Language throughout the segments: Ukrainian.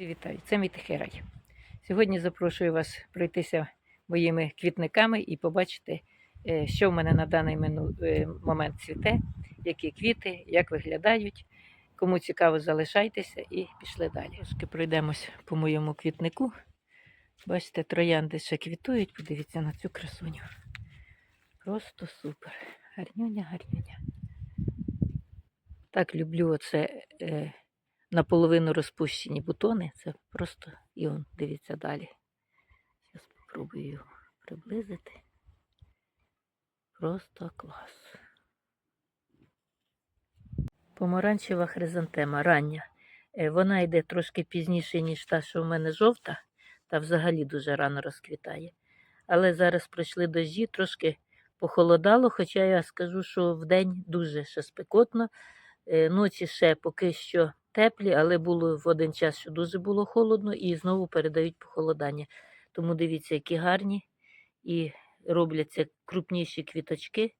Вітаю, це мій тихий рай. Сьогодні запрошую вас пройтися моїми квітниками і побачити, е, що в мене на даний е, момент цвіте, які квіти, як виглядають. Кому цікаво, залишайтеся і пішли далі. Трошки пройдемось по моєму квітнику. Бачите, троянди ще квітують. Подивіться на цю красуню. Просто супер. Гарнюня, гарнюня. Так люблю оце. Е, наполовину розпущені бутони. Це просто і он, дивіться далі. Зараз спробую його приблизити. Просто клас. Помаранчева хризантема рання. Е, Вона йде трошки пізніше, ніж та, що в мене жовта, та взагалі дуже рано розквітає. Але зараз пройшли дощі, трошки похолодало, хоча я скажу, що вдень дуже ще спекотно. Е, Ночі ще поки що теплі, але було в один час, що дуже було холодно, і знову передають похолодання. Тому дивіться, які гарні і робляться крупніші квіточки.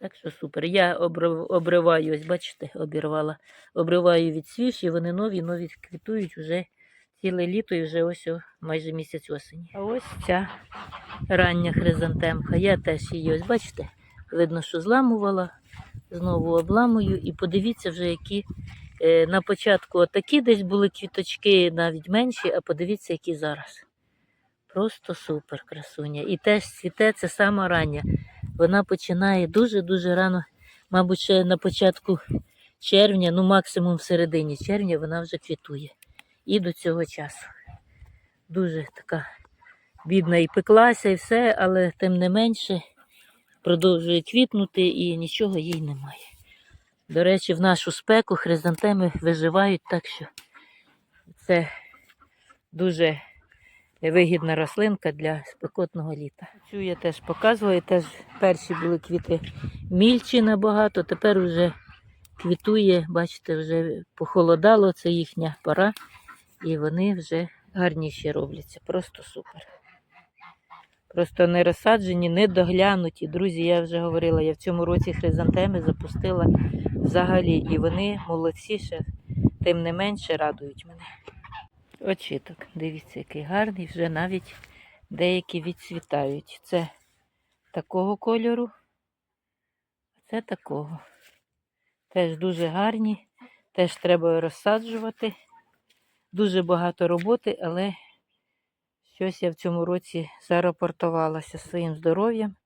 Так що супер. Я обрив- обриваю, ось бачите, обірвала. Обриваю від свіжі, вони нові, нові квітують вже ціле літо і вже ось майже місяць осені. А ось ця рання хризантемка. Я теж її ось бачите, видно, що зламувала. Знову обламую і подивіться вже, які на початку отакі десь були квіточки, навіть менші, а подивіться, які зараз. Просто супер красуня. І теж цвіте це сама рання. Вона починає дуже-дуже рано, мабуть, ще на початку червня, ну максимум в середині червня вона вже квітує. І до цього часу. Дуже така бідна і пеклася, і все, але тим не менше продовжує квітнути і нічого їй немає. До речі, в нашу спеку хризантеми виживають так, що це дуже вигідна рослинка для спекотного літа. Цю я теж показувала, теж перші були квіти мільчі набагато, тепер вже квітує, бачите, вже похолодало, це їхня пора, і вони вже гарніші робляться. Просто супер. Просто не розсаджені, не доглянуті. Друзі, я вже говорила, я в цьому році хризантеми запустила взагалі, і вони молодці ще, тим не менше радують мене. Очіток, дивіться, який гарний, вже навіть деякі відцвітають. Це такого кольору, а це такого. Теж дуже гарні, теж треба розсаджувати. Дуже багато роботи, але щось я в цьому році зарапортувалася своїм здоров'ям.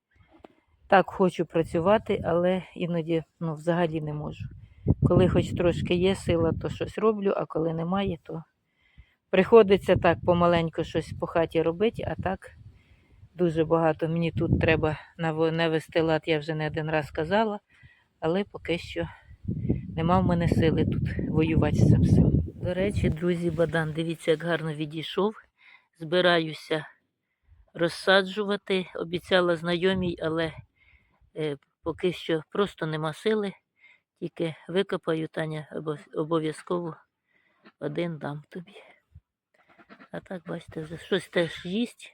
Так хочу працювати, але іноді ну, взагалі не можу. Коли хоч трошки є сила, то щось роблю, а коли немає, то приходиться так помаленьку щось по хаті робити, а так дуже багато. Мені тут треба навести лад, я вже не один раз казала, але поки що нема в мене сили тут воювати з цим всім. До речі, друзі, Бадан, дивіться, як гарно відійшов. Збираюся розсаджувати. Обіцяла знайомій, але поки що просто нема сили. Тільки викопаю, Таня, обов- обов'язково один дам тобі. А так, бачите, вже щось теж їсть,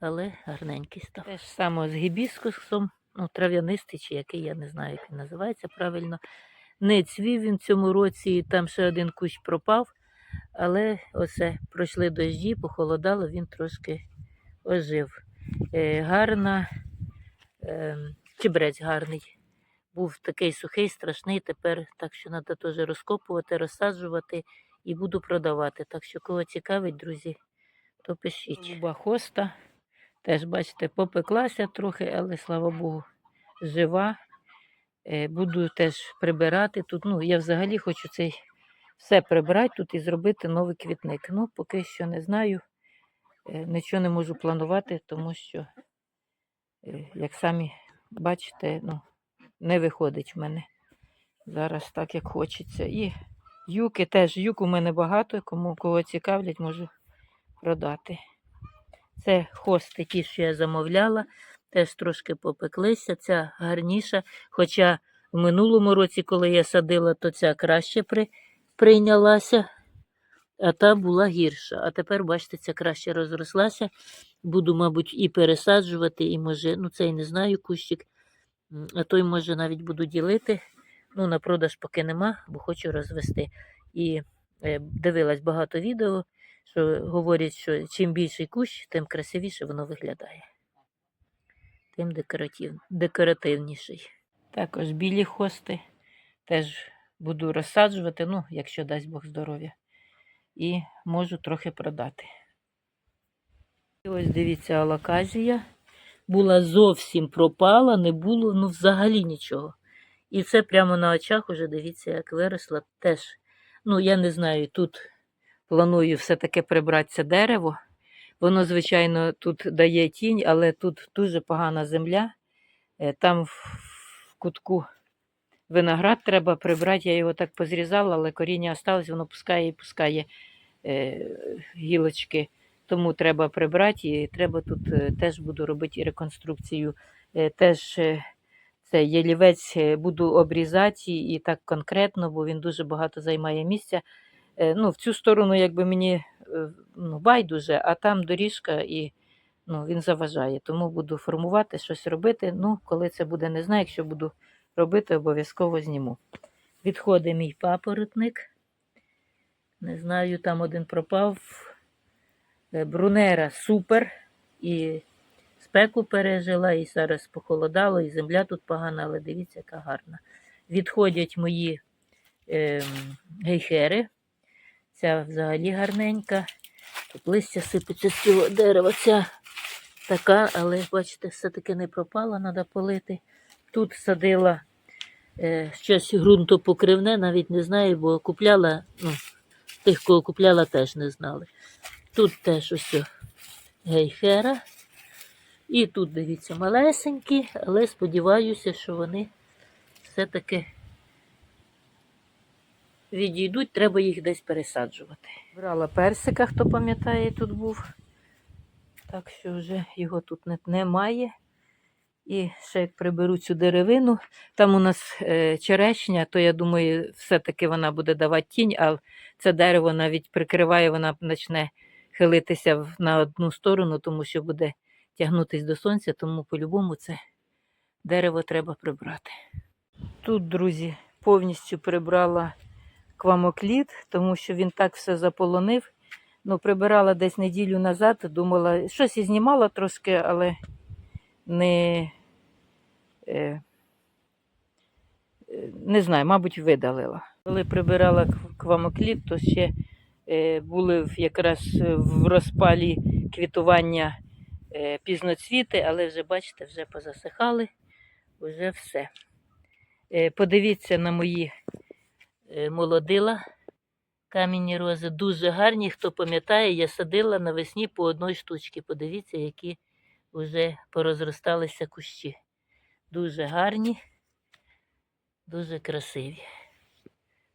але гарненький став. Те ж саме з гібіскусом, ну, трав'янистий, чи який, я не знаю, як він називається правильно. Не цвів він в цьому році, і там ще один кущ пропав. Але оце пройшли дощі, похолодало, він трошки ожив. Е, гарна, е, чебрець гарний. Був такий сухий, страшний, тепер так що треба теж розкопувати, розсаджувати і буду продавати. Так що, кого цікавить, друзі, то пишіть. Люба хоста. Теж, бачите, попеклася трохи, але слава Богу, жива. Е, Буду теж прибирати тут. Ну, я взагалі хочу цей все прибрати тут і зробити новий квітник. Ну, поки що не знаю. Е, Нічого не можу планувати, тому що, е, як самі бачите, ну, не виходить в мене зараз так, як хочеться. І юки теж, юк у мене багато, кому кого цікавлять, можу продати. Це хости, ті, що я замовляла, теж трошки попеклися. Ця гарніша. Хоча в минулому році, коли я садила, то ця краще при, прийнялася, а та була гірша. А тепер, бачите, ця краще розрослася. Буду, мабуть, і пересаджувати, і може, ну цей не знаю, кущик, а той, може, навіть буду ділити. Ну, на продаж поки нема, бо хочу розвести. І е, дивилась багато відео. що говорять, що чим більший кущ, тим красивіше воно виглядає. Тим декоратив, декоративніший. Також білі хости теж буду розсаджувати, ну, якщо дасть Бог здоров'я. І можу трохи продати. І ось дивіться, алаказія. Була зовсім пропала, не було ну взагалі нічого. І це прямо на очах уже дивіться, як виросла теж. Ну, я не знаю, тут планую все-таки прибрати це дерево. Воно, звичайно, тут дає тінь, але тут дуже погана земля. Е, Там в в кутку виноград треба прибрати. Я його так позрізала, але коріння осталось, воно пускає і пускає е, гілочки. Тому треба прибрати і треба тут е, теж буду робити реконструкцію. Е, Теж е, це ялівець буду обрізати і так конкретно, бо він дуже багато займає місця. Ну, в цю сторону, якби мені ну, байдуже, а там доріжка і ну, він заважає. Тому буду формувати, щось робити. Ну, коли це буде, не знаю. Якщо буду робити, обов'язково зніму. Відходить мій папоротник. Не знаю, там один пропав. Е, Брунера супер. І спеку пережила, і зараз похолодало, і земля тут погана, але дивіться, яка гарна. Відходять мої е, гейхери. Ця взагалі гарненька. Тут листя сипеться з цього дерева. Ця така, але бачите, все-таки не пропала, треба полити. Тут садила е, щось ґрунтопокривне, навіть не знаю, бо купляла, ну, тих, кого купляла, теж не знали. Тут теж ось гейхера. І тут, дивіться, малесенькі, але сподіваюся, що вони все-таки відійдуть, треба їх десь пересаджувати. Брала персика, хто пам'ятає, тут був. Так що вже його тут не- немає. І ще як приберу цю деревину, там у нас е, черешня, то я думаю, все-таки вона буде давати тінь, а це дерево навіть прикриває, вона почне хилитися на одну сторону, тому що буде тягнутись до сонця, тому по-любому це дерево треба прибрати. Тут, друзі, повністю прибрала квамокліт, тому що він так все заполонив. Ну, прибирала десь неділю назад, думала, щось і знімала трошки, але не, не знаю, мабуть, видалила. Коли прибирала кв- квамокліт, то ще е, були якраз е, в розпалі квітування е, пізноцвіти, але вже, бачите, вже позасихали, вже все. Е, подивіться на мої е, молодила. Камінні рози дуже гарні. Хто пам'ятає, я садила навесні по одній штучці. Подивіться, які вже порозросталися кущі. Дуже гарні, дуже красиві.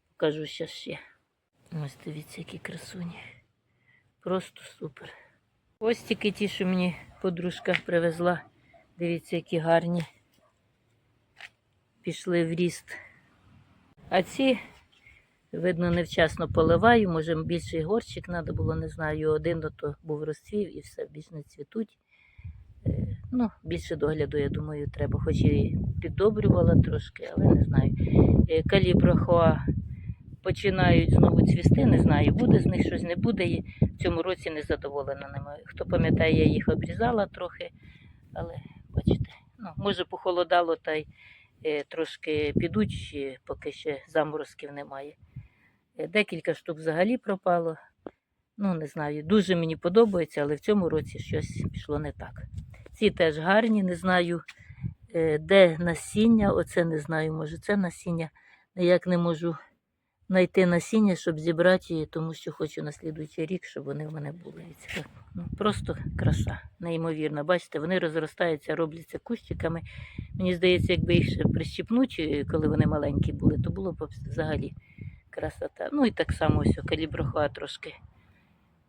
Покажу ще ще. Ось дивіться, які красуні. Просто супер. Ось тільки ті, що мені подружка привезла. Дивіться, які гарні. Пішли в ріст. А ці, видно, невчасно поливаю. Може, більший горщик треба було, не знаю. Один то був розцвів і все, більш не цвітуть. Ну, більше догляду, я думаю, треба. Хоч і піддобрювала трошки, але не знаю. Е, Каліброхоа починають знову цвісти, не знаю, буде з них щось, не буде. І в цьому році не задоволена ними. Хто пам'ятає, я їх обрізала трохи, але бачите, ну, може похолодало та й е, трошки підуть, поки ще заморозків немає. Е, Декілька штук взагалі пропало. Ну, не знаю, дуже мені подобається, але в цьому році щось пішло не так. Ці теж гарні, не знаю, е, де насіння, оце не знаю, може це насіння. Ніяк не можу знайти насіння, щоб зібрати її, тому що хочу на слідуючий рік, щоб вони в мене були. Ну, просто краса, неймовірна. Бачите, вони розростаються, робляться кущиками. Мені здається, якби їх ще прищіпнути, коли вони маленькі були, то було б взагалі красота. Ну і так само ось каліброхоа трошки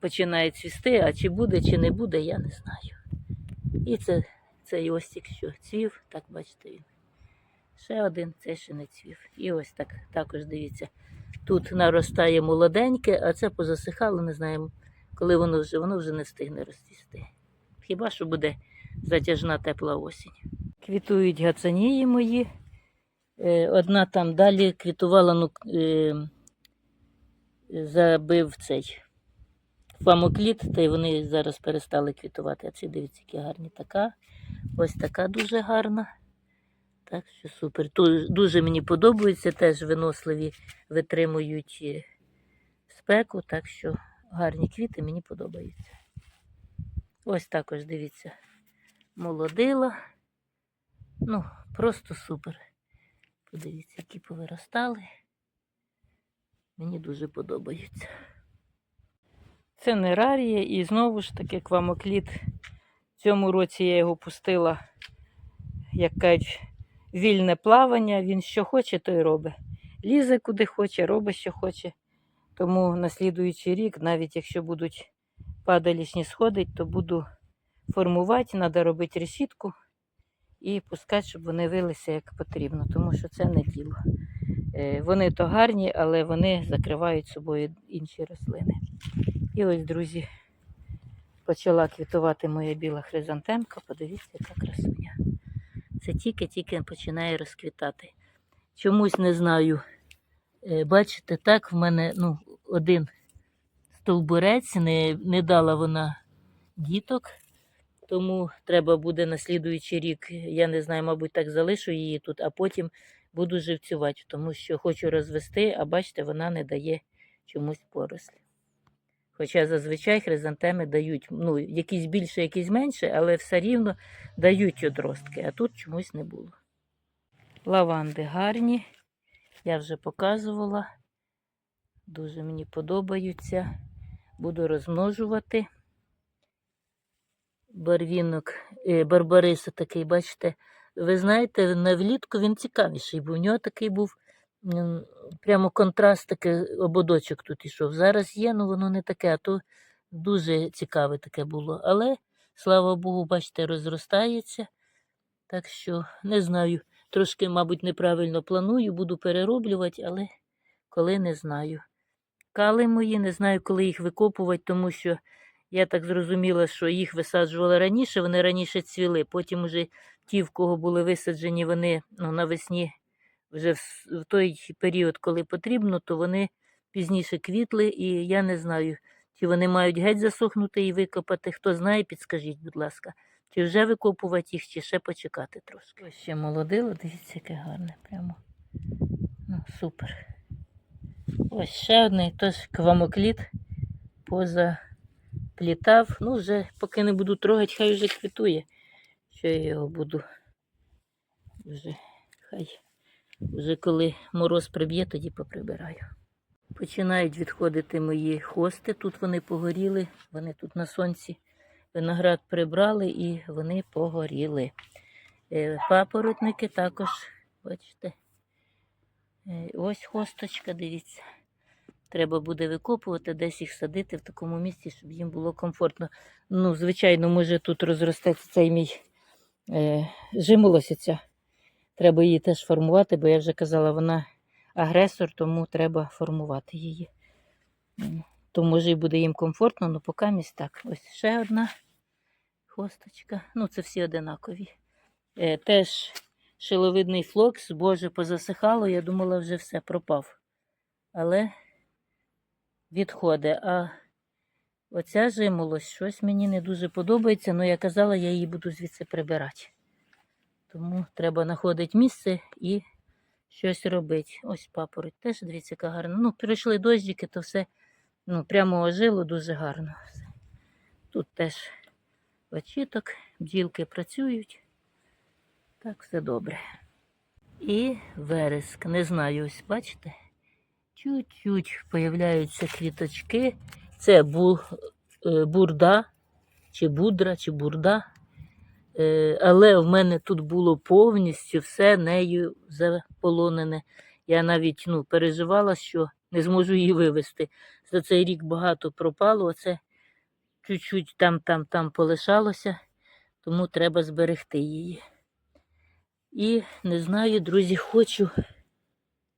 починає цвісти, а чи буде, чи не буде, я не знаю. І це цей остік, що цвів, так бачите він. Ще один, це ще не цвів. І ось так також дивіться. Тут наростає молоденьке, а це позасихало, не знаємо, коли воно вже воно вже не встигне розцвісти. Хіба що буде затяжна тепла осінь. Квітують гацанії мої. Е, Одна там далі квітувала, ну, е, забив цей фамокліт, та й вони зараз перестали квітувати. А ці дивіться, які гарні. Така, ось така дуже гарна. Так що супер. Дуже мені подобаються, теж виносливі, витримують е, спеку, так що гарні квіти мені подобаються. Ось також дивіться, молодила. Ну, просто супер. Подивіться, які повиростали. Мені дуже подобаються. Це нерарія і знову ж таки квамокліт. В цьому році я його пустила, як кажуть, вільне плавання. Він що хоче, то й робить. Лізе куди хоче, робить, що хоче. Тому на слідуючий рік, навіть якщо будуть падалішні сходить, то буду формувати, треба робити решітку і пускати, щоб вони вилися як потрібно, тому що це не діло. Е, Вони то гарні, але вони закривають собою інші рослини. І ось, друзі, почала квітувати моя біла хризантемка. Подивіться, яка красуня. Це тільки-тільки починає розквітати. Чомусь не знаю. Е, Бачите, так в мене ну, один стовбурець, не, не дала вона діток. Тому треба буде на слідуючий рік, я не знаю, мабуть, так залишу її тут, а потім буду живцювати, тому що хочу розвести, а бачите, вона не дає чомусь порослі. Хоча зазвичай хризантеми дають, ну, якісь більше, якісь менше, але все рівно дають одростки, а тут чомусь не було. Лаванди гарні, я вже показувала. Дуже мені подобаються. Буду розмножувати. Барвінок, е, барбариса такий, бачите, ви знаєте, на влітку він цікавіший, бо в нього такий був прямо контраст, такий ободочок тут ішов. Зараз є, ну воно не таке, а то дуже цікаве таке було. Але, слава Богу, бачите, розростається. Так що не знаю, трошки, мабуть, неправильно планую, буду перероблювати, але коли не знаю. Кали мої, не знаю, коли їх викопувати, тому що я так зрозуміла, що їх висаджували раніше, вони раніше цвіли. Потім уже ті, в кого були висаджені, вони ну, навесні, вже в, той період, коли потрібно, то вони пізніше квітли, і я не знаю, чи вони мають геть засохнути і викопати. Хто знає, підскажіть, будь ласка, чи вже викопувати їх, чи ще почекати трошки. Ось ще молодило, дивіться, яке гарне, прямо ну, супер. Ось ще одний теж квамокліт поза плітав. Ну, вже поки не буду трогати, хай вже квітує. Що я його буду. Вже хай. Вже коли мороз приб'є, тоді поприбираю. Починають відходити мої хости. Тут вони погоріли, вони тут на сонці. Виноград прибрали і вони погоріли. Е, Папоротники також, бачите. Е, Ось хосточка, дивіться. Треба буде викопувати, десь їх садити в такому місці, щоб їм було комфортно. Ну, звичайно, може тут розростеться цей мій е, жимолосиця. Треба її теж формувати, бо я вже казала, вона агресор, тому треба формувати її. То може і буде їм комфортно, але поки місць так. Ось ще одна хосточка. Ну, це всі одинакові. Е, теж шиловидний флокс, боже, позасихало, я думала, вже все пропав. Але відходить. А оця жимолость щось мені не дуже подобається, але я казала, я її буду звідси прибирати. Тому треба знаходити місце і щось робити. Ось папороть теж, дивіться, яка гарна. Ну, прийшли дощики, то все ну, прямо ожило дуже гарно. Тут теж очіток, бджілки працюють. Так, все добре. І вереск. Не знаю, ось бачите? Чуть-чуть появляються квіточки. Це бу, е, бурда, чи будра, чи бурда. Е, Але в мене тут було повністю все нею заполонене. Я навіть ну, переживала, що не зможу її вивезти. За цей рік багато пропало, оце чуть-чуть там, там, там полишалося, тому треба зберегти її. І не знаю, друзі, хочу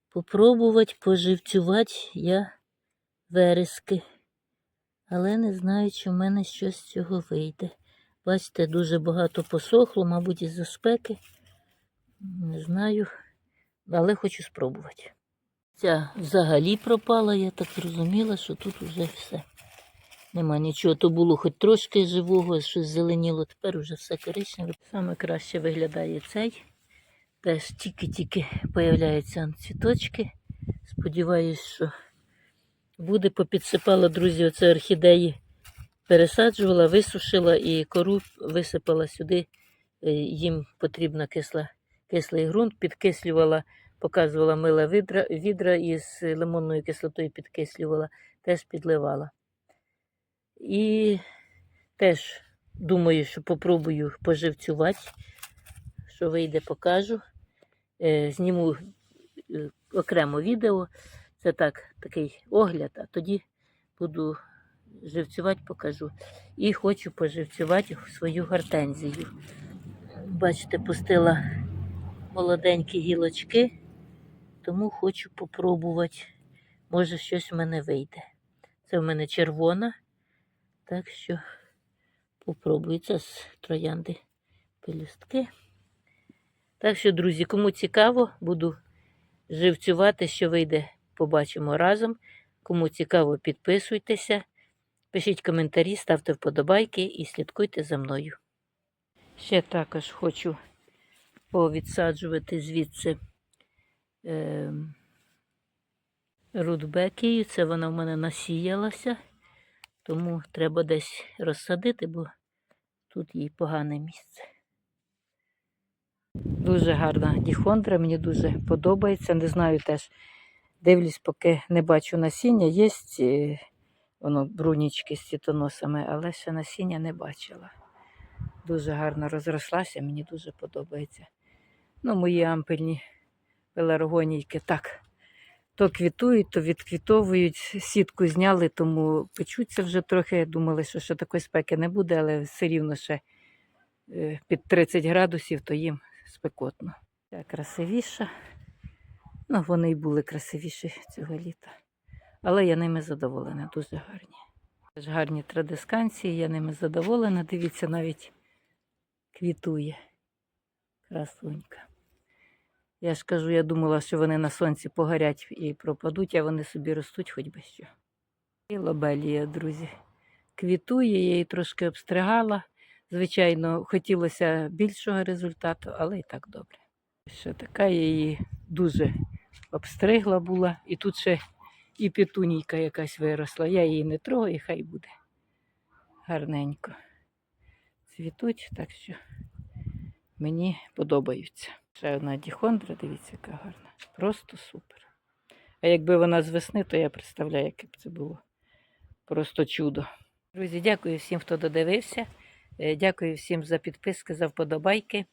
попробувати поживцювати я верески. Але не знаю, чи в мене щось з цього вийде. Бачите, дуже багато посохло, мабуть, із-за спеки. Не знаю, але хочу спробувати. Ця взагалі пропала, я так зрозуміла, що тут вже все. Нема нічого, то було хоч трошки живого, щось зеленіло, тепер уже все коричневе. Саме краще виглядає цей. Теж тільки-тільки появляються цвіточки. Сподіваюсь, що буде. Попідсипала, друзі, оце орхідеї. Пересаджувала, висушила і кору висипала сюди. Е, Їм потрібна кисла, кислий ґрунт, підкислювала, показувала мила відра, відра із лимонною кислотою підкислювала, теж підливала. І теж думаю, що попробую поживцювати. Що вийде, покажу. Е, зніму е, окремо відео. Це так, такий огляд, а тоді буду живцювати, покажу. І хочу поживцювати свою гортензію. Бачите, пустила молоденькі гілочки, тому хочу попробувати. Може, щось в мене вийде. Це в мене червона, так що попробую. Це з троянди пелюстки. Так що, друзі, кому цікаво, буду живцювати, що вийде, побачимо разом. Кому цікаво, підписуйтеся, пишіть коментарі, ставте вподобайки і слідкуйте за мною. Ще також хочу повідсаджувати звідси е, рудбекію. Це вона в мене насіялася, тому треба десь розсадити, бо тут їй погане місце. Дуже гарна діхондра, мені дуже подобається. Не знаю теж, дивлюсь, поки не бачу насіння. Є е, воно брунічки з цвітоносами, але ще насіння не бачила. Дуже гарно розрослася, мені дуже подобається. Ну, мої ампельні пеларгонійки так. То квітують, то відквітовують, сітку зняли, тому печуться вже трохи. Думали, що ще такої спеки не буде, але все рівно ще е, під 30 градусів, то їм спекотно. Ця красивіша. Ну, вони й були красивіші цього літа. Але я ними задоволена, дуже гарні. Теж гарні традисканції, я ними задоволена. Дивіться, навіть квітує. Красунька. Я ж кажу, я думала, що вони на сонці погорять і пропадуть, а вони собі ростуть хоч би що. І лобелія, друзі. Квітує, я її трошки обстригала. Звичайно, хотілося більшого результату, але і так добре. Ще така я її дуже обстригла була, і тут ще і петунійка якась виросла. Я її не трогаю, хай буде гарненько. Цвітуть, так що мені подобаються. Ще одна діхондра, дивіться, яка гарна. Просто супер. А якби вона з весни, то я представляю, яке б це було. Просто чудо. Друзі, дякую всім, хто додивився. Е, Дякую всім за підписки, за вподобайки.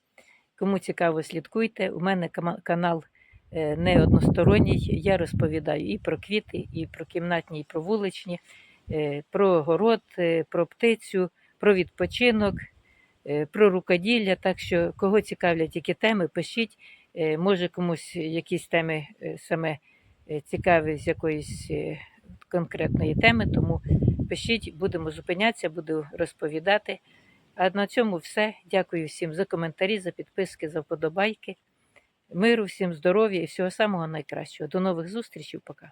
Кому цікаво, слідкуйте. У мене канал не односторонній. Я розповідаю і про квіти, і про кімнатні, і про вуличні, е, про город, е, про птицю, про відпочинок, е, про рукоділля. Так що, кого цікавлять які теми, пишіть. Е, Може комусь якісь теми е, саме е, цікаві з якоїсь е, конкретної теми, тому пишіть, будемо зупинятися, буду розповідати. А на цьому все. Дякую всім за коментарі, за підписки, за вподобайки. Миру, всім здоров'я і всього самого найкращого. До нових зустрічей. Пока.